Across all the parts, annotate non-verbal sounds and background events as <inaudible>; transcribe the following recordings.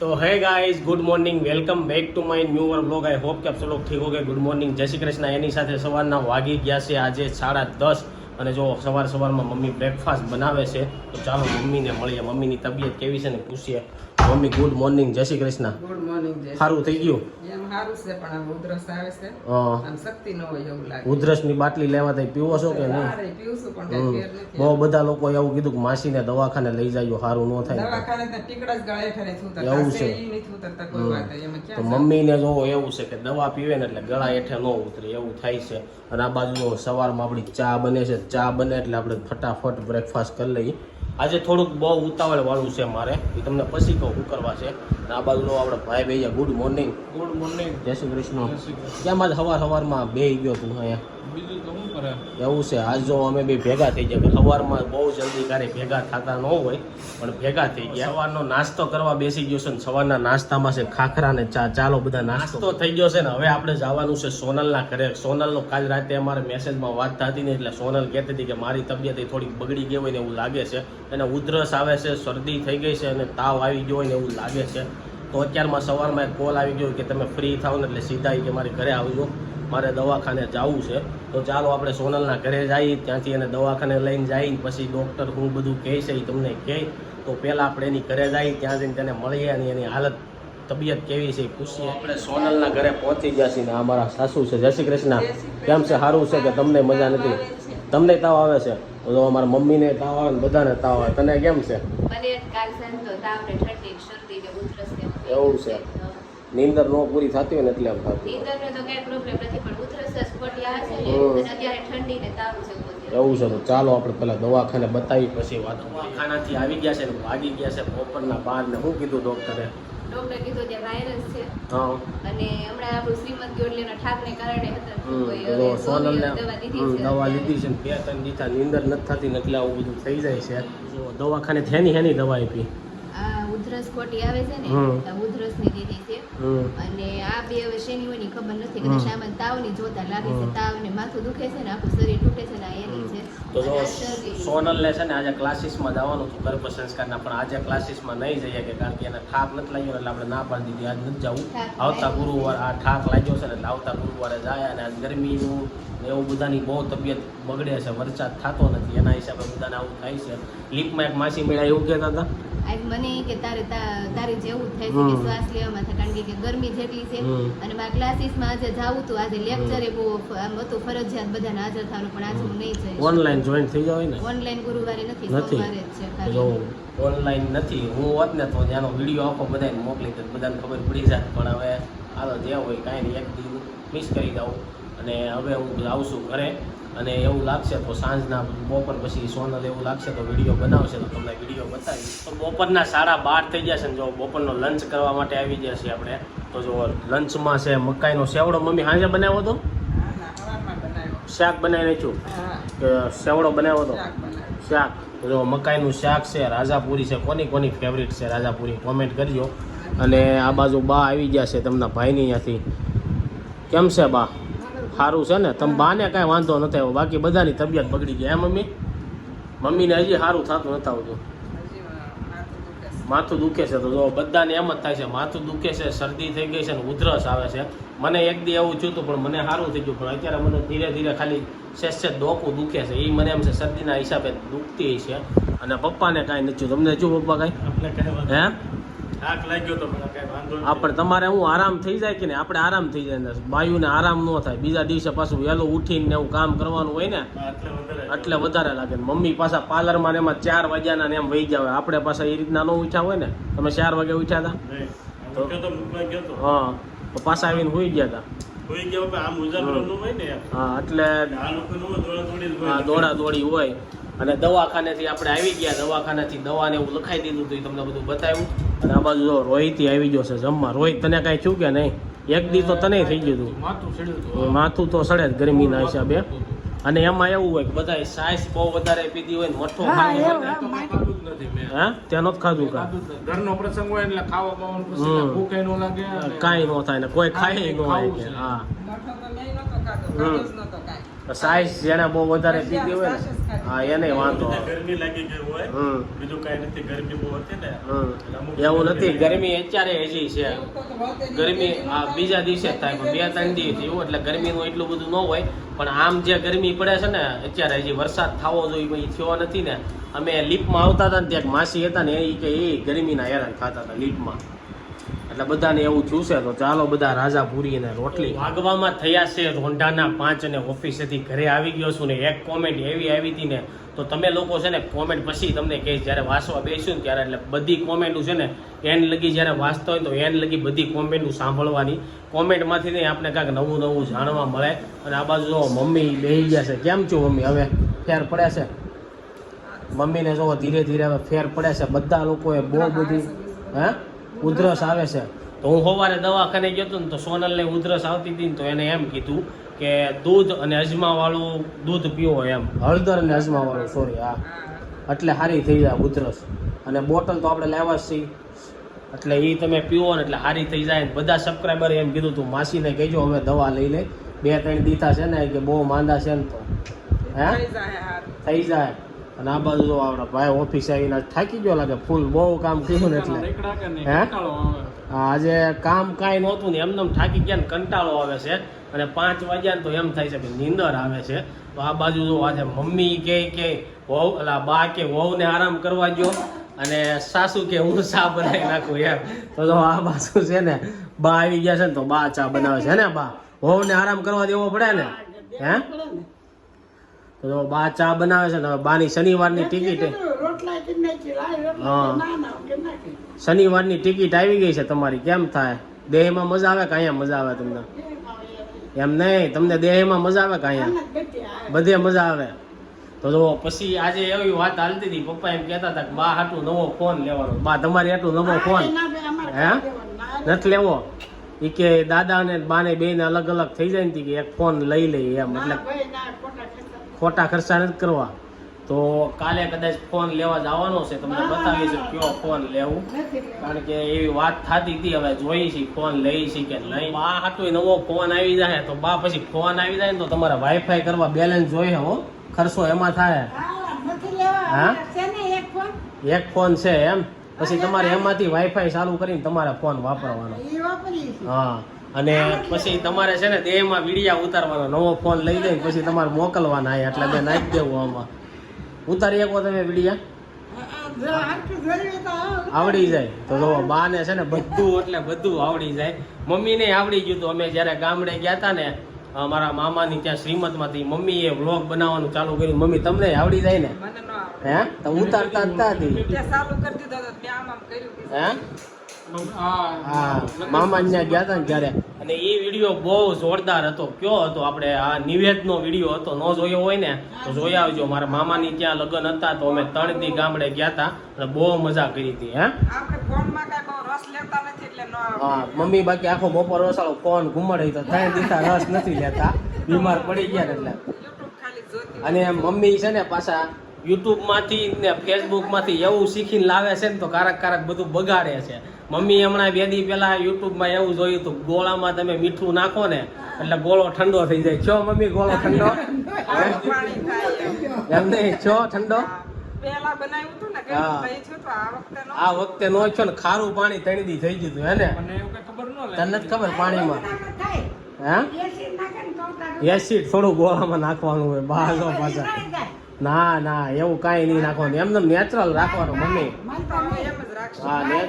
तो है guys good morning welcome back to my new var blog I hope કે આપ સૌ લોગ ઠીક હો ગયા ગુડ મોર્નિંગ જય શ્રી કૃષ્ણ. એની સાથે સવારના વાગી ગયા છે આજે સાડા દસ. અને જો સવાર સવારમાં મમ્મી બ્રેકફાસ્ટ બનાવે છે તો ચાલો મમ્મીને મળીએ. મમ્મીની તબિયત કેવી છે ને પૂછીએ. મમ્મી ગુડ મોર્નિંગ જય શ્રી કૃષ્ણ. ગુડ મોર્નિંગ સારું થઈ ગયું? સારું છે પણ આમ ઉધરસ આવે છે. આમ શક્તિ ન હોય એવું લાગે. ઉધરસની બાટલી લેવા તઈ પીવો છો કે નહીં? પીવું છું પણ ફેર નથી બહુ બધા લોકો એવું કીધું કે માસીને દવાખાને લઈ જાય સારું ન થાય દવાખાને તો ટીકડા જ ગળે ઠરે છું એવું છે. ઈ નથી ઉતરતા કોઈ વાત એમાં તો મમ્મી મમ્મીને જો એવું છે કે દવા પીવે ને એટલે ગળા હેઠે ન ઉતરે એવું થાય છે. અને આ બાજુ સવારમાં આપણી ચા બને છે. ચા બને એટલે આપણે ફટાફટ બ્રેકફાસ્ટ કરી લઈએ. આજે થોડુંક બહુ ઉતાવળ વાળું છે મારે એ તમને પછી કહું શું કરવા છે. આ બાજુનો આપણે ભાઈ ભાઈ ગુડ મોર્નિંગ ગુડ મોર્નિંગ જય શ્રી કૃષ્ણ. કેમ આજ સવાર સવારમાં બે ગયો તું અહીંયા? એવું છે. આજ જો અમે બે ભેગા થઈ ગયા. સવારમાં બહુ જલ્દી ક્યારે ભેગા થતા ન હોય પણ ભેગા થઈ ગયા. સવારનો નાસ્તો કરવા બેસી ગયો છે ને સવારના નાસ્તામાં છે ખાખરા ને ચા. ચાલો બધા નાસ્તો થઈ ગયો છે ને. હવે આપણે જવાનું છે સોનલના ઘરે. સોનલનો કાલ રાતે અમારે મેસેજમાં વાત થતી ને એટલે સોનલ કહેતી હતી કે મારી તબિયત એ થોડીક બગડી ગઈ હોય ને એવું લાગે છે. એને ઉધરસ આવે છે શરદી થઈ ગઈ છે અને તાવ આવી ગયો હોય ને એવું લાગે છે. તો અત્યારમાં સવારમાં એક કોલ આવી ગયો કે તમે ફ્રી થાવ ને એટલે સીધા કે મારી ઘરે આવજો. મારે દવાખાને જવું છે તો ચાલો આપણે સોનલના ઘરે જઈએ ત્યાંથી એને દવાખાને લઈને જઈ પછી ડૉક્ટર હું બધું કહે છે એ તમને કહે. તો પહેલાં આપણે એની ઘરે જઈએ ત્યાં જઈને તેને મળીએ અને એની હાલત તબિયત કેવી છે પૂછીએ. આપણે સોનલના ઘરે પહોંચી ગયા છીએ ને આ મારા સાસુ છે. જય શ્રી કૃષ્ણ. કેમ છે? સારું છે કે તમને મજા નથી? તમને તાવ આવે છે? તો અમારા મમ્મીને તાવ આવે ને બધાને તાવ આવે. તને કેમ છે? એવું છે. નીંદર નો પૂરી થતી હોય ને એટલે એમ થતું હોય. તો કઈ પ્રોબ્લેમ નથી પણ ઉધરસ જ ખોટી છે અને અત્યારે ઠંડી ને તાવ છે એવું છે તો ચાલો આપણે પેલા દવાખાને બતાવી પછી વાત દવાખાનાથી આવી ગયા છે ને ભાગી ગયા છે બપોરના બાર ને શું કીધું ડોક્ટરે ડોક્ટર કીધું કે વાયરસ છે. હા. અને હમણાં આપણું શ્રીમદ ગયોડલીના ઠાકને કારણે હતા સોનલને દવા દીધી હમ, છે. દવા લીધી છે બે ત્રણ દીધા નીંદર નથી થતી એટલે આવું બધું થઈ જાય છે. જો દવાખાને થેની હેની દવા આપી. આ ઉધરસ ખોટી આવે છે ને ઉધરસની દીધી. અને આ બે હવે શેની હોયની ખબર નથી કદાચ હમ. તાવની જોતા લાગે છે તાવ ને માથું દુખે છે ને આખું શરીર તૂટે છે ને આ એની છે તો જો અને આ છે ને આજે ક્લાસીસમાં જવાનું હતું ગર્ભ સંસ્કારના પણ આજે ક્લાસીસમાં નહીં જઈએ કે કારણ કે એને થાક નથી લાગ્યો એટલે આપણે ના પાડી દીધી આજ નથી જવું. આવતા ગુરુવાર આ થાક લાગ્યો છે ને એટલે આવતા ગુરુવારે જાય અને આજ ગરમીનું ને એવું બધાની બહુ તબિયત બગડે છે વરસાદ થતો નથી. એના હિસાબે બધાને આવું થાય છે. લીપમાં એક માસી મેળા એવું કહેતા હતા? આજ મને કે તારે તારી જેવું થાય છે કે શ્વાસ લેવામાં થાય કારણ કે ગરમી જેટલી છે. અને મારા ક્લાસીસમાં આજે જાવું હતું આજે લેક્ચરે બહુ આમ હતું ફરજિયાત બધાને હાજર થવાનું પણ આજે હું નહીં જઈશ. ઓનલાઈન જોઈન થઈ જાય ને? ઓનલાઈન ગુરુવારે નથી. સોમવારે જ છે ખાલી ઓનલાઈન નથી. હું હોત ને તો ત્યાંનો વીડિયો આખો બધાને મોકલી દે બધાને ખબર પડી જાય. પણ હવે હાલો જે હોય કાંઈ નહીં એક મિસ કરી દઉં અને હવે હું જાઉં છું ઘરે. અને એવું લાગશે તો સાંજના બપોર પછી સોનલ એવું લાગશે તો વીડિયો બનાવશે તો તમને વીડિયો બતાવીશ. તો બપોરના સાડા બાર થઈ જશે ને જો બપોરનો લંચ કરવા માટે આવી છીએ આપણે. તો જો લંચમાં છે મકાઈનો સેવડો મમ્મી સાંજે બનાવ્યો હતો. શાક બનાવી નાખ્યું સેવડો બનાવ્યો હતો? શાક જો મકાઈનું શાક છે રાજાપુરી છે કોની કોની ફેવરિટ છે રાજાપુરી? કોમેન્ટ કરજો. અને આ બાજુ બા આવી ગયા છે તેમના ભાઈની અહીંયાથી. કેમ છે બા? સારું છે ને તમે બાને કાંઈ વાંધો નથી આવ્યો. બાકી બધાની તબિયત બગડી ગઈ. હે મમ્મી? મમ્મીને હજી સારું થતું નથી આવતું. માથું દુખે છે. તો જો બધાને એમ જ થાય છે માથું દુખે છે શરદી થઈ ગઈ છે ને ઉધરસ આવે છે. મને એક દી એવું થયું હતું પણ મને સારું થઈ ગયું. પણ અત્યારે મને ધીરે ધીરે ખાલી સેજ ડોકું દુખે છે. એ મને એમ છે શરદીના હિસાબે દુખતી છે. અને પપ્પાને કાંઈ નથી. તમને જો પપ્પા કાંઈ? હે? થાક લાગ્યો તો મને કઈ વાંધો આ પણ તમારે હું આરામ થઈ જાય કે ને આપણે આરામ થઈ જાય ને. બાયુને આરામ ન થાય. બીજા દિવસે પાછું વહેલું ઉઠીને એવું કામ કરવાનું હોય ને એટલે વધારે લાગે. મમ્મી પાછા પાર્લરમાં ને એમાં ચાર વાગ્યાના ને એમ વહી ગયા આપણે પાછા એ રીતના ન ઉઠ્યા હોય ને? તમે ચાર વાગે ઉઠ્યા હતા હું. હા પાછા આવીને સુઈ ગયા હતા કોઈ ગયો આમ ઉજાગરો નું હોય ને હા એટલે દોડા દોડી હોય. અને દવાખાનેથી આપણે આવી ગયા દવાખાનેથી દવાને એવું લખાઈ દીધું હતું એ તમને બધું બતાવ્યું. અને આ બાજુ રોહિતથી આવી ગયો છે જમવા. રોહિત તને કાંઈ થયું કે નહીં? એક દી તો તને થઈ ગયું હતું માથું ચડ્યું હતું. માથું તો સડે જ ગરમીના હિસાબે. અને એમાં એવું હોય કે બધા સાઈઝ બહુ વધારે પીધી હોય ને મઠો હા ત્યાં નથી ખાધું કા ખાધું જ નથી. ઘરનો પ્રસંગ હોય એટલે ખાવા બાવાનું ભૂખ ન લાગે કાંઈ ન થાય ને કોઈ ખાય ન હોય હા. સાઈઝ જેને બહુ વધારે પીધી હોય ને હા એને વાંધો. ગરમી લાગી ગઈ હોય હમ. બીજું કઈ નથી ગરમી બહુ હતી ને હમ. એવું નથી ગરમી અત્યારે હજી છે. ગરમી આ બીજા દિવસે થાય પણ બે ત્રણ દિવસ એવું એટલે ગરમીનું એટલું બધું ન હોય પણ આમ જે ગરમી પડે છે ને અત્યારે હજી વરસાદ થવો જોઈએ એ થયો નથી ને અમે લીપમાં આવતા હતા ને ત્યાં માસી હતા ને એ કે એ ગરમીના હેરાન થતા હતા લીપમાં. એટલે બધાને એવું થયું તો ચાલો બધા રાજા પૂરી અને રોટલી વાગવામાં થયા છે રોંઢાના પાંચ અને ઓફિસેથી ઘરે આવી ગયો છું ને એક કોમેન્ટ એવી આવી હતી ને તો તમે લોકો છે ને કોમેન્ટ પછી તમને કહીશ જ્યારે વાંચવા બેસ્યું ને ત્યારે એટલે બધી કોમેન્ટો છે ને એન લગી જ્યારે વાંચતા હોય તો એન લગી બધી કોમેન્ટો સાંભળવાની. કોમેન્ટમાંથી ને આપણે કાંઈક નવું નવું જાણવા મળે. અને આ બાજુ જો મમ્મી બેસી ગયા છે. કેમ છો મમ્મી? હવે ફેર પડ્યા છે? મમ્મીને જો ધીરે ધીરે હવે ફેર પડ્યા છે. બધા લોકોએ બહુ બધી હે? ઉધરસ આવે છે. તો હું સવારે દવાખાને ગયો હતો ને તો સોનલને ઉધરસ આવતી હતી ને તો એને એમ કીધું કે દૂધ અને અજમા વાળું દૂધ પીવો એમ. હળદર અને અજમા વાળું સોરી હા. એટલે સારી થઈ જાય ઉધરસ. અને બોટલ તો આપણે લેવા જ છીએ. એટલે એ તમે પીવો ને એટલે સારી થઈ જાય ને. બધા સબસ્ક્રાઈબરે એમ કીધું તું માસીને કહેજો હવે દવા લઈ લે. બે ત્રણ દીધા છે ને કે બહુ માંદા છે ને તો. હે? થઈ જાય હારું. થઈ જાય. અને આ બાજુ જો આપણા ભાઈ ઓફિસ આવીને થાકી ગયો લાગે ફૂલ બહુ કામ કર્યું ને એટલે. હે? આજે કામ કાંઈ નહોતું ને એમને એમ થાકી ગયા ને કંટાળો આવે છે. અને પાંચ વાગ્યા ને તો એમ થાય છે કે નીંદર આવે છે. તો આ બાજુ જો આજે મમ્મી કે કે વહુ એટલે બા કે વહુને આરામ કરવા ગયો અને સાસુ કે હું ચા બનાવી નાખું એમ. તો જો આ બાજુ છે ને બા આવી ગયા છે ને તો બા ચા બનાવે છે ને બા. વહુને આરામ કરવા દેવો પડે ને. હે તો બા ચા બનાવે છે ને બાની શનિવારની ટિકિટ હા. શનિવારની ટિકિટ આવી ગઈ છે તમારી કેમ થાય? દેહમાં મજા આવે કે અહીંયા મજા આવે તમને? એમ નહીં તમને દેહમાં મજા આવે કે અહીંયા? બધે મજા આવે. તો જો પછી આજે એવી વાત હાલતી હતી પપ્પા એમ કહેતા હતા કે બા હાટું નવો ફોન લેવાનો. બા તમારી હાટું નવો ફોન હે? નથી લેવો? એ કે દાદા ને બા ને બે ને અલગ અલગ થઈ જાય ને કે એક ફોન લઈ લઈએ એમ એટલે ખોટા ખર્ચા નથી કરવા. તો કાલે કદાચ ફોન લેવા જવાનો છે તમને બતાવીશ કયો ફોન લેવું. કારણ કે એવી વાત થતી હતી હવે જોઈ છે ફોન લઈ છે કે નહીં. બા હાટું નવો ફોન આવી જાય તો બા પછી ફોન આવી જાય ને તો તમારે વાઈફાઈ કરવા બેલેન્સ જોઈએ હો. ખર્ચો એમાં થાય. હા? એક ફોન. છે એમ? પછી તમારે એમાંથી વાઈફાઈ ચાલુ કરીને તમારે ફોન વાપરવાનો. હા. અને પછી તમારે છે ને દેહમાં વિડિયા ઉતારવાનો નવો ફોન લઈ જઈને પછી તમારે મોકલવાના આયા એટલે મેં નાખી દેવું આમાં. ઉતારી શકો તમે વિડિયા? આવડી જાય. તો જો બા ને છે ને બધું એટલે બધું આવડી જાય. મમ્મીને આવડી ગયું હતું અમે જ્યારે ગામડે ગયા હતા ને અમારા મામાની ત્યાં શ્રીમતમાંથી મમ્મીએ વ્લોગ બનાવવાનું ચાલુ કર્યું. મમ્મી તમને આવડી જાય ને. હે? તો ઉતારતા હતી હા? મામા ગયા હતા ને ત્યારે. અને એ વીડિયો બહુ જોરદાર હતો. કયો હતો? આપણે આ નિવેદનો વીડિયો હતો. ન જોયો હોય ને તો જોઈ આવજો. મારા મામાની ત્યાં લગ્ન હતા તો અમે ત્રણ દી ગામડે ગયા હતા અને બહુ મજા કરી હતી હે? આપણે ફોનમાં કાંઈ બહુ રસ લેતા નથી એટલે ન આવડે. હા મમ્મી બાકી આખો બપોર વસાળો ફોન ઘુમડ તો ત્રણ દીધા રસ નથી લેતા. બીમાર પડી ગયા એટલે. YouTube ખાલી જોતી અને મમ્મી છે ને પાછા યુટ્યુબમાંથી ને ફેસબુકમાંથી એવું શીખીને લાવે છે ને તો કારક કારક બધું બગાડે છે. મમ્મી હમણાં બે દી પેલા યુટ્યુબમાં એવું જોયું હતું ગોળામાં તમે મીઠું નાખો ને એટલે ગોળો ઠંડો થઈ જાય. છો મમ્મી ગોળો ઠંડો. એમ. નહીં છો ઠંડો. આ વખતે ન. આ વખતે નો છો ને ખારું પાણી તણી દી થઈ ગયું હતું હે ને? મને એવું કઈ ખબર ન તને જ ખબર પાણીમાં? હે એસિડ થોડું ગોળામાં નાખવાનું હોય બહાર પાછા. ના ના એવું કાંઈ નહીં નાખવાનું એમને નેચરલ રાખવાનું મમ્મી. હા ને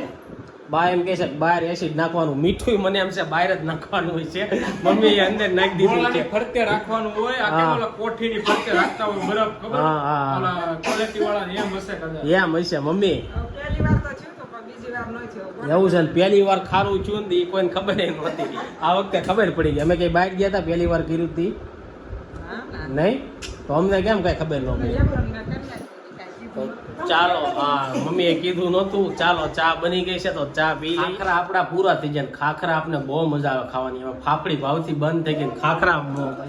બા એમ કે છે બહાર એસિડ નાખવાનું. મીઠું મને એમ છે બહાર જ નાખવાનું હોય છે. મમ્મી એ અંદર નાખી દીધું છે. ફરતે રાખવાનું હોય આ ઓલા કોઠીની ફરતે રાખતા હોય બરફ ખબર? હા, હા. ક્વોલિટી વાળા એમ હશે કદાચ. એમ હશે મમ્મી. પહેલી વાર તો છું હતું પણ બીજી વાર ન થયું. એવું છે ને પહેલી વાર ખારું થયું ને એ કોઈને ખબર નહોતી આ વખતે ખબર પડી ગઈ. અમે કઈ બહાર ગયા હતા પહેલી વાર કર્યું હતી નહીં? તો અમને કેમ કઈ ખબર ન પડી. ચાલો હા મમ્મીએ કીધું નહોતું. ચાલો ચા બની ગઈ છે તો ચા પી. ખાખરા આપણા પૂરા થઈ જાય ખાખરા આપણે બહુ મજા આવે ખાવાની. એમાં ફાફડી ભાવથી બંધ થઈ ગઈ ખાખરા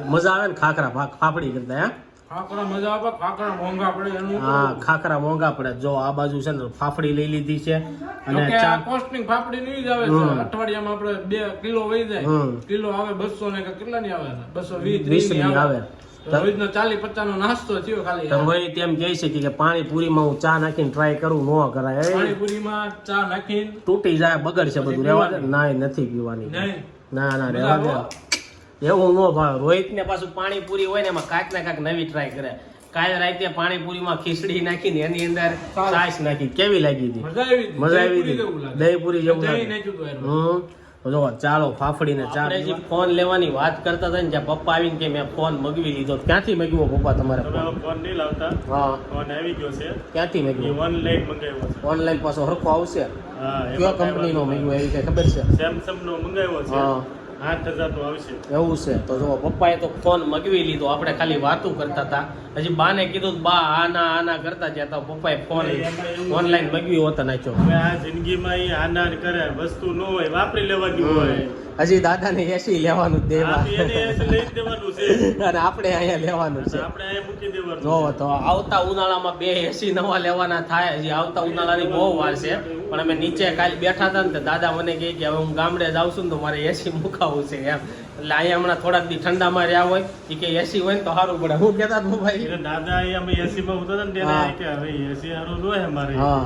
મજા આવે ને ખાખરા ફાફડી કરતા હે? ખાખરા મજા આવે ખાખરા મોંઘા પડે એનું હા ખાખરા મોંઘા પડે. જો આ બાજુ છે ને ફાફડી લઈ લીધી છે અને ચા કોસ્ટિંગ ફાફડી નહીં જ આવે છે. અઠવાડિયામાં આપણે બે કિલો વહી જાય. કિલો આવે બસો ને કેટલા ની આવે? છે બસો વીસ વીસની ની આવે. રોજનો ચાલી પચાસ નો નાસ્તો થયો ખાલી તો તેમ કહે છે કે પાણીપુરીમાં હું ચા નાખીને ટ્રાય કરું ન કરાય પાણીપુરીમાં ચા નાખીને તૂટી જાય બગડશે બધું. રેવા ના નથી પીવાની. ના ના રેવા દે. એવું ન ભાવે. રોહિત ને પાછું પાણીપુરી હોય ને એમાં કાંઈક ને કાંઈક નવી ટ્રાય કરે. કાલે રાતે પાણીપુરીમાં ખીચડી નાખીને એની અંદર છાશ નાખી. કેવી લાગી હતી? મજા આવી હતી. મજા આવી દહીં પૂરી જેવું. હમ. જો ચાલો ફાફડીને ચા આપણે જે ફોન લેવાની વાત કરતા હતા ને જ્યાં પપ્પા આવીને કે મેં ફોન મગવી લીધો ક્યાંથી મગ્યો પપ્પા તમારે તમે ફોન? નહીં લાવતા. હા. ફોન આવી ગયો છે. ક્યાંથી મગ્યો? ઓનલાઈન મંગાવ્યો છે. ઓનલાઈન પાછો હરખો આવશે. હા કયો કંપનીનો મગ્યો એવી કઈ ખબર છે? સેમસંગ નો મંગાવ્યો છે. હા. એવું છે. તો જો પપ્પાએ તો ફોન મગવી લીધો. આપણે ખાલી વાતું કરતા હતા. હજી બાને કીધું બા આના આના કરતા જ્યાં તો પપ્પાએ ફોન ઓનલાઈન મગવી હોતા નાખ્યો આ જિંદગીમાં આના કરે વસ્તુ ન હોય વાપરી લેવાની હોય. હજી દાદાને એસી લેવાનું જ દેવા. <laughs> અને આપણે અહીંયા લેવાનું છે. આપણે અહીંયા મૂકી દેવાનું જો તો આવતા ઉનાળામાં બે એસી નવા લેવાના થાય. હજી આવતા ઉનાળાની બહુ વાર છે. પણ અમે નીચે કાલ બેઠા હતા ને તો દાદા મને કહે કે હવે હું ગામડે જાઉં છું ને તો મારે એસી મુકાવવું છે એમ. એટલે અહીંયા હમણાં થોડાક દી ઠંડામાં રહ્યા હોય. એ કે એસી હોય ને તો સારું પડે. હું કેતા હતા ભાઈ. દાદા અમે એસી માં ઉતરતા ને ત્યારે કે હવે એસી હારું જોઈએ મારે હા.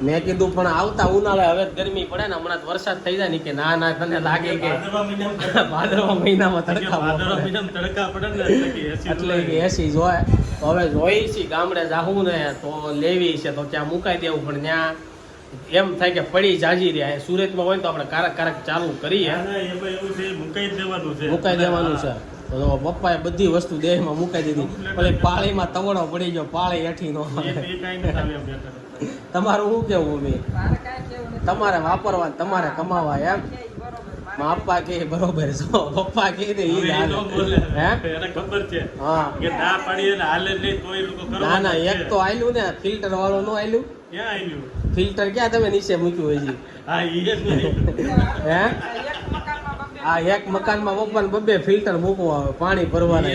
મેં કીધું પણ આવતા ઉનાળે હવે ગરમી પડે ને હમણાં વરસાદ થઈ જાય ને કે ના ના તને લાગે કે ભાદરવા મહિનામાં <laughs> ભાદરવા મહિનામાં કે તડકા બહુ ભાદરવા પડે. મહિનામાં તડકા પડે એટલે કે એસી એટલે કે જોઈએ. એસી જોય હવે જોઈ છે ગામડે જાહું ને તો લેવી છે તો ત્યાં મુકાઈ દેવું પણ ત્યાં એમ થાય કે પડી જાજી રહ્યા સુરતમાં હોય તો આપણે કારક કારક ચાલુ કરીએ. મુકાઈ દેવાનું છે. મુકાઈ દેવાનું છે. તો પપ્પાએ બધી વસ્તુ દેહમાં મુકાઈ દીધી. ભલે પાળીમાં તવડો પડી ગયો પાળી હેઠી નો. તમારું શું કેવું મમ્મી. તમારે વાપરવા તમારે કમાવા એમ? પપ્પા કે બરોબર છો. <laughs> પપ્પા કે ને ઈ. હે? એને ખબર છે હા. કે ના પાડીએ ને હાલે નહીં તો એ લોકો ના ના એક તો આયલું ને ફિલ્ટર વાળો નો આયલું. ક્યાં આયલું? ફિલ્ટર ક્યાં તમે નીચે મૂક્યું હજી? હા ઈ જ નહીં. હે? આ એક મકાનમાં પપ્પાને બબે ફિલ્ટર મૂકવા આવે પાણી ભરવાના.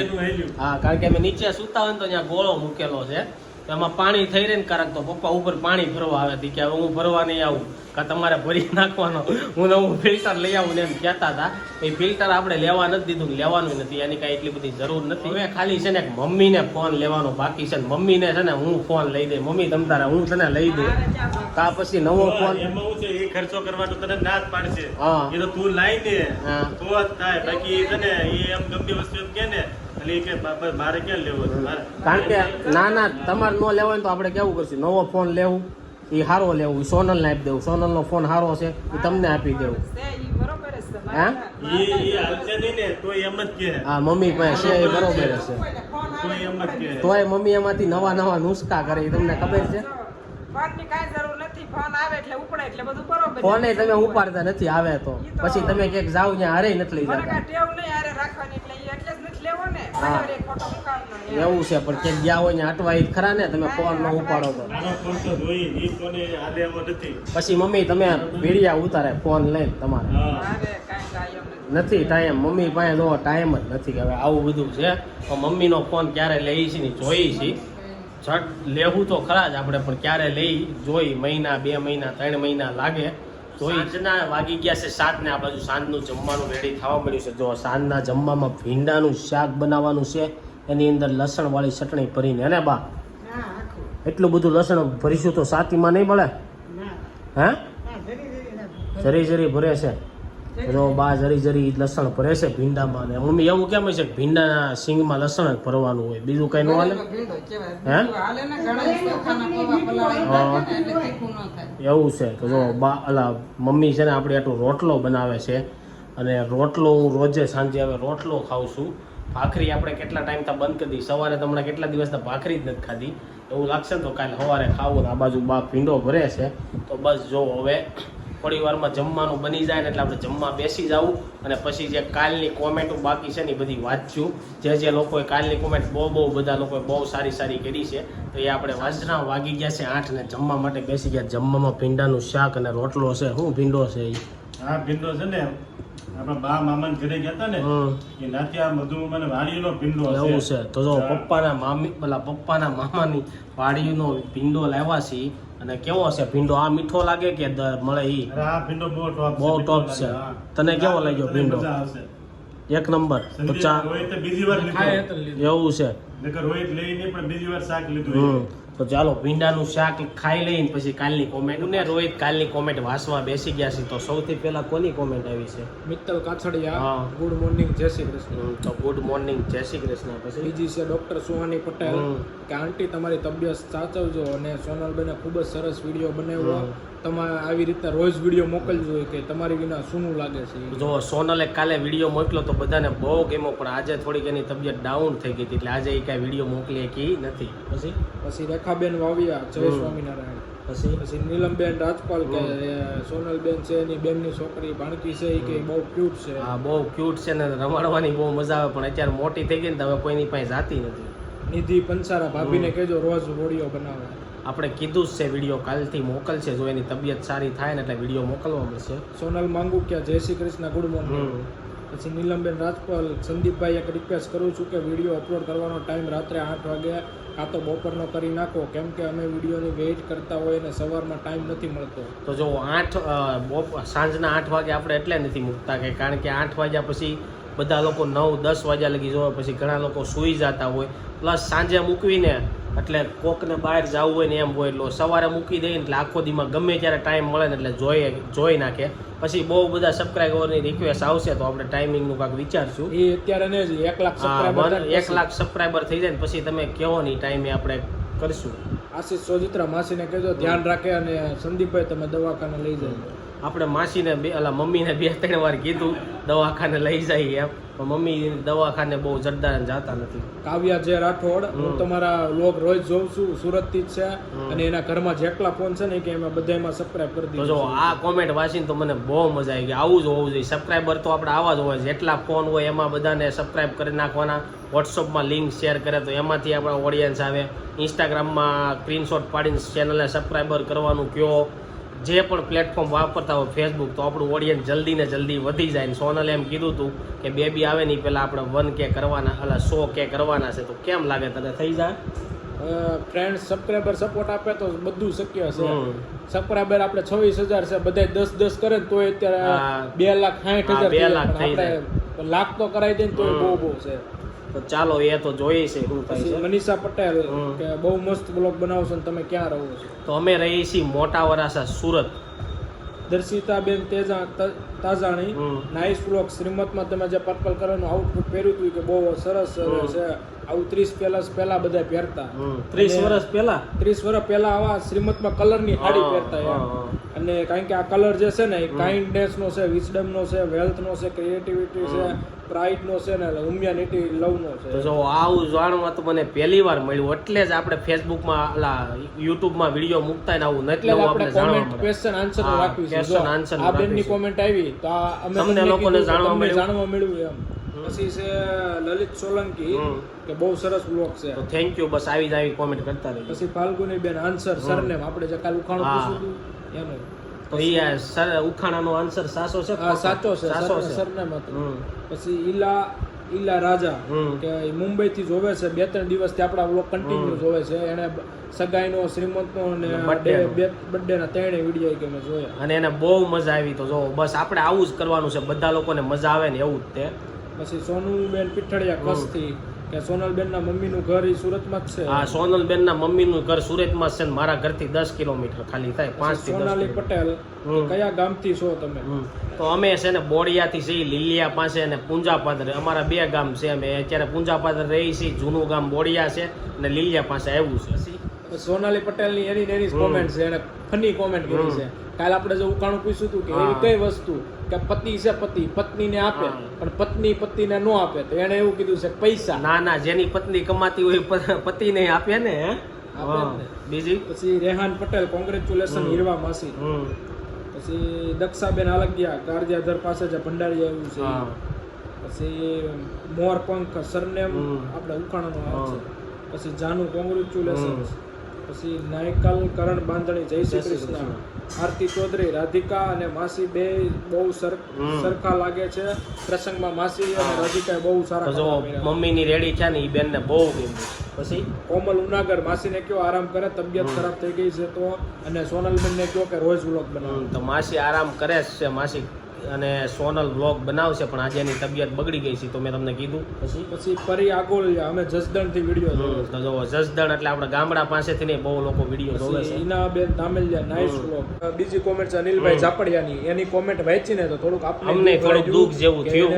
હા કારણ કે અમે નીચે સુતા હોય તો ત્યાં ગોળો મૂકેલો છે. એમાં પાણી થઈ રહે ને કારક તો પપ્પા ઉપર પાણી ભરવા આવે તી કે હવે હું ભરવા નહીં આવું કે તમારે ભરી નાખવાનો. હું નવું ફિલ્ટર લઈ આવું ને એમ કહેતા હતા. એ ફિલ્ટર આપણે લેવા નથી દીધું લેવાનું નથી. એની કાંઈ એટલી બધી જરૂર નથી. હવે ખાલી છે ને મમ્મીને ફોન લેવાનો બાકી છે ને મમ્મીને છે ને હું ફોન લઈ દે. મમ્મી તમ તારે હું તને લઈ દઉં મારે કા પછી નવો ફોન એમાં છે એ ખર્ચો કરવાનો તને ના જ પાડશે. હા. એ તો તું લાઈ દે. તો જ થાય. બાકી છે ને એ એમ ગમતી વસ્તુ એમ કે ને કારણ કે ના ના તમારે ન લેવો હોય ને તો આપણે કેવું કરશું? નવો ફોન લેવું એ સારો લેવું સોનલ ને આપી દેવું. સોનલ નો ફોન સારો છે એ તમને આપી દેવું. હે? મમ્મી પાસે છે એ બરોબર હશે તોય મમ્મી એમાંથી નવા નવા નુસ્ખા કરે એ તમને ખબર છે? ફોનની કાંઈ જરૂર નથી. ફોન આવે એટલે ઉપડે એટલે બધું બરોબર ફોને તમે ઉપાડતા નથી આવે તો. પછી તમે ક્યાંક જાવ ત્યાં હારે નથી લઈ જતા. એવું છે પણ ક્યાંક ગયા હોય ને અટવાઈ જ ખરા ને તમે ફોન ન ઉપાડો તો. પછી મમ્મી તમે ભેડિયા ઉતારે ફોન લઈને તમારે. નથી. નથી ટાઈમ. મમ્મી પાસે જો ટાઈમ જ નથી કે હવે આવું બધું છે. તો મમ્મીનો ફોન ક્યારે લઈ છે ને જોઈ છે. ઝટ લેવું તો ખરા જ આપણે પણ ક્યારે લઈ જોઈ મહિના બે મહિના ત્રણ મહિના લાગે. સાંજના વાગી ગયા છે સાત ને આ બાજુ સાંજનું જમવાનું રેડી થવા મળ્યું છે. જો સાંજના જમવામાં ભીંડાનું શાક બનાવવાનું છે એની અંદર લસણ વાળી ચટણી ભરીને. અને બા? એટલું બધું લસણ ભરીશું તો સાતીમાં નહીં મળે? ના. હે? ઝરી જરી જરી ભરે છે. જો બા જરી જરી લસણ ભરે છે ભીંડામાં ને મમ્મી એવું કેમ છે કે ભીંડાના સિંગમાં લસણ જ ભરવાનું હોય? બીજું કઈ ન હાલે? હે? એવું છે તો જો બા અલા મમ્મી છે ને આપણે આટલો રોટલો બનાવે છે અને રોટલો હું રોજે સાંજે હવે રોટલો ખાઉં છું. ભાખરી આપણે કેટલા ટાઈમ તા બંધ કરી દીધી? સવારે તમને કેટલા દિવસના ભાખરી જ નથી ખાધી. એવું લાગશે ને તો કાલે સવારે ખાવું ને આ બાજુ બા ભીંડો ભરે છે. તો બસ જો હવે થોડી વારમાં જમવાનું બની જાય ને એટલે આપણે જમવા બેસી જવું અને પછી જે કાલની કોમેન્ટો બાકી છે ને એ બધી વાંચશું જે જે લોકોએ કાલની કોમેન્ટ બહુ બહુ બધા લોકોએ બહુ સારી સારી કરી છે. તો એ આપણે વાંચના વાગી ગયા છે આઠ ને જમવા માટે બેસી ગયા. જમવામાં ભીંડાનું શાક અને રોટલો છે. શું ભીંડો છે એ હા ભીંડો છે ને. આપણા બા મામાને ઘરે ગયા હતા ને. એ આ બધું મને વાડીનો ભીંડો એવું છે. તો જો પપ્પાના મામી પેલા પપ્પાના મામાની વાડીનો ભીંડો લાવ્યા છે અને કેવો છે? ભીંડો આ મીઠો લાગે કે મળે ઈ? ભીંડો બહુ ટોપ બહુ ટોપ છે. તને કેવો લાગ્યો ભીંડો? એક નંબર. તો ચા બીજી વાર. એવું છે. રોહિત રોહિત લઈને પણ બીજી વાર શાક લીધું તો ચાલો ભીંડાનું શાક ખાઈ લઈને પછી કાલની કોમેન્ટ ને રોહિત કાલની કોમેન્ટ વાંચવા બેસી ગયા છે તો સૌથી પહેલા કોની કોમેન્ટ આવી છે? મિત્તલ કાછડિયા હા. ગુડ મોર્નિંગ જય શ્રી કૃષ્ણ. તો ગુડ મોર્નિંગ જય શ્રી કૃષ્ણ. પછી? બીજી છે ડોક્ટર સુહાની પટેલ કે આંટી તમારી તબિયત સાચવજો અને સોનલબેને ખૂબ જ સરસ વીડિયો બનાવ્યો. તમારે આવી રીતના રોજ વીડિયો મોકલજો કે તમારી વિના શું લાગે છે જો સોનલે કાલે વીડિયો મોકલો તો બધાને બહુ ગેમો પણ આજે થોડીક એની તબિયત ડાઉન થઈ ગઈ હતી એટલે આજે એ કાંઈ વીડિયો મોકલી કે નથી. પછી? પછી રેખાબેન વાવિયા જય સ્વામિનારાયણ. પછી? પછી નીલમબેન રાજપાલ કે સોનલબેન છે એની બેનની છોકરી ભાણકી છે એ કે બહુ ક્યુટ છે. હા બહુ ક્યુટ છે ને રમાડવાની બહુ મજા આવે પણ અત્યારે મોટી થઈ ગઈ ને હવે કોઈની પાસે જાતી નથી. નિધિ પંસારા ભાભીને કહેજો રોજ વીડિયો બનાવે. આપણે કીધું જ છે વીડિયો કાલથી મોકલશે જો એની તબિયત સારી થાય ને એટલે વીડિયો મોકલવા મળશે. સોનલ માંગુ કે જય શ્રી કૃષ્ણ ગુડ મોર્નિંગ. પછી નીલમબેન રાજપાલ સંદીપભાઈ એક રિક્વેસ્ટ કરું છું કે વીડિયો અપલોડ કરવાનો ટાઈમ રાત્રે આઠ વાગે કાં તો બપોરનો કરી નાખો. કેમ કે અમે વિડીયોની વેઇટ કરતા હોય અને સવારમાં ટાઈમ નથી મળતો. તો જો આઠ સાંજના આઠ વાગે આપણે એટલે નથી મૂકતા કે કારણ કે આઠ વાગ્યા પછી બધા લોકો નવ દસ વાગ્યા લગી જોવે પછી ઘણા લોકો સૂઈ જતા હોય. પ્લસ સાંજે મૂકવીને એટલે કોકને બહાર જવું હોય ને એમ હોય એટલે સવારે મૂકી દઈએ એટલે આખો દીમાં ગમે ત્યારે ટાઈમ મળે ને એટલે જોઈ જોઈ નાખે. પછી બહુ બધા સબસ્ક્રાઈબરની રિક્વેસ્ટ આવશે તો આપણે ટાઈમિંગનું કાંઈક વિચારશું. એ અત્યારે ને એક લાખ એક લાખ સબસ્ક્રાઈબર થઈ જાય ને પછી તમે કહો નહીં ટાઈમે આપણે કરશું. આશીષ સોજિત્રા માસીને કહેજો ધ્યાન રાખે અને સંદીપભાઈ તમે દવાખાને લઈ જાય આપણે માસીને બે અલા મમ્મીને બે ત્રણ વાર કીધું દવાખાને લઈ જાય એમ. પણ મમ્મી દવાખાને બહુ જડદાર જાતા નથી. કાવ્યા જે રાઠોડ હું તમારા લોગ રોજ જોઉં છું સુરતથી જ છે. અને એના ઘરમાં જેટલા ફોન છે ને કે એમાં બધામાં સબસ્ક્રાઇબ કરી તો જો આ કોમેન્ટ વાંચીને તો મને બહુ મજા આવી ગઈ. આવું જ હોવું જોઈએ. સબસ્ક્રાઈબર તો આપણે આવા જ હોય. જેટલા ફોન હોય એમાં બધાને સબસ્ક્રાઈબ કરી નાખવાના. વોટ્સઅપમાં લિંક શેર કરે તો એમાંથી આપણા ઓડિયન્સ આવે. ઇન્સ્ટાગ્રામમાં સ્ક્રીનશોટ પાડીને ચેનલને સબસ્ક્રાઈબર કરવાનું કયો. જે પણ પ્લેટફોર્મ વાપરતા હોય ફેસબુક તો આપણું ઓડિયન્સ જલ્દી ને જલ્દી વધી જાય. ને સોનલે એમ કીધું હતું કે બેબી આવે નહીં પહેલાં આપણે વન કે કરવાના એટલે સો કે કરવાના છે. તો કેમ લાગે તને? થઈ જાય ફ્રેન્ડ સબસ્ક્રાઈબર સપોર્ટ આપે તો બધું શક્ય છે. સબસ્ક્રાઈબર આપણે છવ્વીસ હજાર છે બધા દસ દસ કરે ને તોય અત્યારે બે લાખ સાઠ હજાર બે લાખ લાખ તો કરાવી દે ને તોય બહુ બહુ છે. તો ચાલો એ તો જોઈએ છે શું થાય છે. મનીષા પટેલ કે બહુ મસ્ત બ્લોગ બનાવશો ને તમે ક્યાં રહો છો? તો અમે રહીએ છીએ મોટા વરાસા સુરત. દર્શિતાબેન તેજા તાજાણી. નાઇસ બ્લોગ શ્રીમતમાં તમે જે પર્પલ કલરનું આઉટફિટ પહેર્યું હતું કે બહુ સરસ છે. આવું ત્રીસ પેલસ પહેલા બધા પહેરતા. ત્રીસ વર્ષ પહેલા? ત્રીસ વર્ષ પહેલા આવા શ્રીમતમાં કલરની સાડી પહેરતા. અને કારણ કે આ કલર જે છે ને એ કાઇન્ડનેસ નો છે વિઝડમ નો છે વેલ્થ નો છે ક્રિએટિવિટી છે. પ્રાઇડ નો છે ને હ્યુમેનિટી લવ નો છે. જો આવું જાણવા તો મને પહેલી વાર મળ્યું એટલે જ આપણે ફેસબુકમાં યુટ્યુબ યુટ્યુબમાં વીડિયો મૂકતા ને આવું એટલે આપણે જાણવા કોમેન્ટ ક્વેશ્ચન આન્સર હા, રાખવી છે. ક્વેશ્ચન આન્સર આ બેનની કોમેન્ટ આવી તો અમે તમને લોકોને જાણવા મળ્યું. જાણવા મળ્યું એમ. પછી છે લલિત સોલંકી કે બહુ સરસ બ્લોગ છે. તો થેન્ક યુ બસ આવી જ આવી કોમેન્ટ કરતા રહીએ પછી ફાલ્ગુની બેન આન્સર સરનેમ આપણે જે કાલ ઉખાણું પૂછ્યું હતું એનું. તો એ ઉખાણાનો આન્સર સાચો છે સાચો છે સરનેમ. પછી ઈલા ઈલા રાજા કે મુંબઈ થી જોવે છે બે ત્રણ દિવસથી આપણા વ્લોગ કન્ટિન્યુ જોવે છે એને સગાઈનો શ્રીમંતનો અને. બર્થડે ના. ત્રણેય વીડિયો કે મેં જોયા. અને એને બહુ મજા આવી. તો જો બસ આપણે આવું જ કરવાનું છે. બધા લોકોને મજા આવે ને એવું જ તે. પછી સોનુબેન પીઠળિયા કચ્છથી કે સોનલબેન ના મમ્મીનું ઘર એ સુરતમાં જ છે. આ સોનલબેન ના મમ્મીનું ઘર સુરતમાં છે ને મારા ઘરથી દસ કિલોમીટર ખાલી થાય પાંચથી સોનાલી પટેલ. કયા ગામથી છો તમે? તો અમે છે ને બોડિયાથી છીએ લીલિયા પાસે અને પૂંજા પાદર અમારા બે ગામ છે અમે અત્યારે પૂંજા પાદર રહી છીએ જૂનું ગામ બોડિયા છે અને લીલિયા પાસે આવ્યું છે. સોનાલી પટેલની એની એની કોમેન્ટ છે એને ફની કોમેન્ટ કરી છે. કાલ આપણે જે ઉકાણું પૂછ્યું હતું કે હા. એવી કઈ વસ્તુ કે પતિ છે પતિ પત્નીને આપે. પણ પત્ની પતિને ન આપે. તો એને એવું કીધું છે પૈસા. ના ના જેની પત્ની કમાતી હોય પતિને આપે ને. બીજી? પછી રેહાન પટેલ કોંગ્રેચ્યુલેશન. હીરવા માસી. પછી દક્ષાબેન આલગિયા કારજાધર પાસે જે ભંડારી આવ્યું છે. પછી મોર પંખ સરનેમ આપણે ઉખાણાનો આવે છે. પછી જાનુ કોંગ્રેચ્યુલેશન પછી નાયકલ કરણ બાંધણી જય શ્રી કૃષ્ણ. આરતી ચૌધરી રાધિકા અને માસી બે બહુ સરખા લાગે છે. પ્રસંગમાં માસી અને રાધિકા બહુ સારા જો. મમ્મીની રેડી છે ને એ બેનને બહુ ગમ્યું. પછી? કોમલ ઉનાગર માસીને કયો આરામ કરે તબિયત ખરાબ થઈ ગઈ છે તો? અને સોનલબેન ને કયો કે રોજ વ્લોગ બનાવો? તો માસી આરામ કરે જ છે માસી અને સોનલ વ્લોગ બનાવશે પણ આજે એની તબિયત બગડી ગઈ છે તો મેં તમને કીધું. પછી પછી ફરી આગળ અમે જસદણથી વીડિયો તો જો જસદણ એટલે આપણે ગામડા પાસેથી ને બહુ લોકો વીડિયો જોવે છે. ઈનાબેન ધામેલિયા નાઇસ બ્લોગ બીજી કોમેન્ટ છે અનિલભાઈ હમ. ઝાપડિયાની. એની કોમેન્ટ વાંચીને તો થોડુંક આપણે અમને થોડુંક દુઃખ જેવું થયું.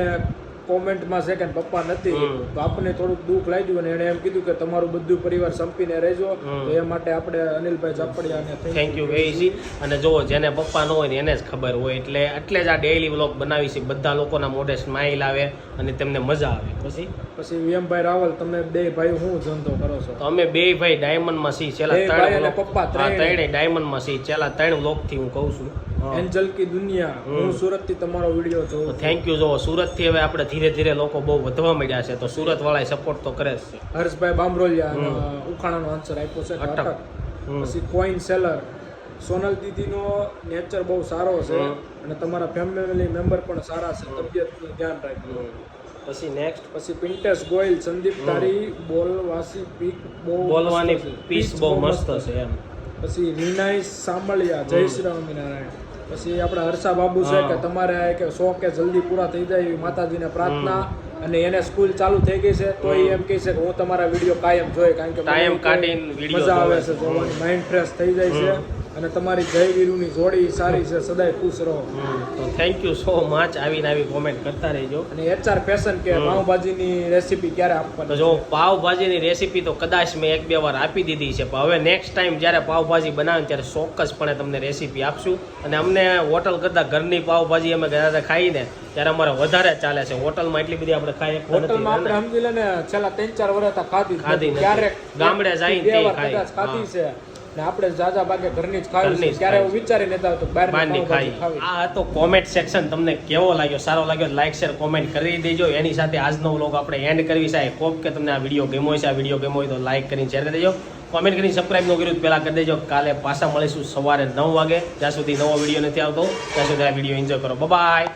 કોમેન્ટમાં છે કે પપ્પા નથી તો આપણને થોડુંક દુઃખ લાગ્યું અને એણે એમ કીધું કે તમારું બધું પરિવાર સંપીને રહેજો તો એ માટે આપણે અનિલભાઈ ઝાપડિયાને થેન્ક યુ. વેરી જી અને જો જેને પપ્પા ન હોય ને એને જ ખબર હોય એટલે એટલે જ આ ડેઈલી વ્લોગ બનાવી છે. બધા લોકોના મોઢે સ્માઇલ આવે અને તેમને મજા આવે. પછી? પછી વીએમભાઈ રાવલ તમે બે ભાઈ હું ધંધો કરો છો? તો અમે બે ભાઈ ડાયમંડમાં સી છેલ્લા ત્રણ પપ્પા ત્રણે ડાયમંડમાં સી છેલ્લા ત્રણ વ્લોગથી હું કહું છું. એન્જલ કી દુનિયા હું સુરતથી તમારો વીડિયો જોઉં થેન્ક યુ જો સુરતથી હવે આપણે ધીરે ધીરે લોકો બહુ વધવા મળ્યા છે તો સુરત વાળા સપોર્ટ તો કરે છે. હર્ષભાઈ બામરોલિયા નો ઉખાણાનો આન્સર આપ્યો છે અટક. પછી કોઈન સેલર સોનલ દીદીનો નેચર બહુ સારો છે અને તમારા ફેમિલી મેમ્બર પણ સારા છે તબિયતનું ધ્યાન રાખજો. પછી નેક્સ્ટ પછી પિન્ટેસ ગોયલ સંદીપ તારી બોલવાસી પીક બહુ બોલવાની પીસ બહુ મસ્ત છે. એમ. પછી નિનાય સાંભળ્યા જય શ્રી સ્વામિનારાયણ પછી આપણા હર્ષા બાબુ છે કે તમારે કે શોખ કે જલ્દી પૂરા થઈ જાય એવી માતાજીને પ્રાર્થના. અને એને સ્કૂલ ચાલુ થઈ ગઈ છે તો એમ કહે છે કે હું તમારા વીડિયો કાયમ જોઈ કારણ કે કાયમ કાઢીને મજા આવે છે. જોવાની માઇન્ડ ફ્રેશ થઈ જાય છે. અને તમારી જય વીરુની જોડી સારી છે સદાય ખુશ રહો. તો થેન્ક યુ સો મચ આવીને આવી કોમેન્ટ કરતા રહેજો. અને એચઆર ફેશન કે પાવભાજીની રેસીપી ક્યારે તો આપવાની? જો? પાવભાજીની રેસીપી તો કદાચ મેં એક બે વાર આપી દીધી છે પણ હવે નેક્સ્ટ ટાઈમ જ્યારે પાવભાજી બનાવે ત્યારે ચોક્કસપણે તમને રેસીપી આપશું. અને અમને હોટલ કરતાં ઘરની પાવભાજી અમે ઘરે ખાઈને ત્યારે અમારે વધારે ચાલે છે. હોટલમાં એટલી બધી આપણે ખાઈ હોટલમાં આપણે સમજી લે ને છેલ્લા ત્રણ ચાર વર્ષ ખાધી ખાધી. ક્યારેક ગામડે જાય જઈને ખાધી છે. ને આપણે જાજા ભાગે ઘરની જ ખાવી છે. જ એવું વિચારી લેતા આવતું બહારની ખાવી. આ તો કોમેન્ટ સેક્શન તમને કેવો લાગ્યો? સારો લાગ્યો લાઈક શેર કોમેન્ટ કરી દેજો. એની સાથે આજનો વ્લોગ આપણે એન્ડ કરવી સાહેબ કોપ કે તમને આ વીડિયો હોય છે આ વીડિયો ગેમો હોય તો લાઈક કરીને શેર કરી દેજો. કોમેન્ટ કરીને સબસ્ક્રાઇબ નો કર્યું પહેલાં કરી દેજો. કાલે પાછા મળીશું સવારે નવ વાગે. જ્યાં સુધી નવો વીડિયો નથી આવતો ત્યાં સુધી આ વીડિયો એન્જોય કરો. બાય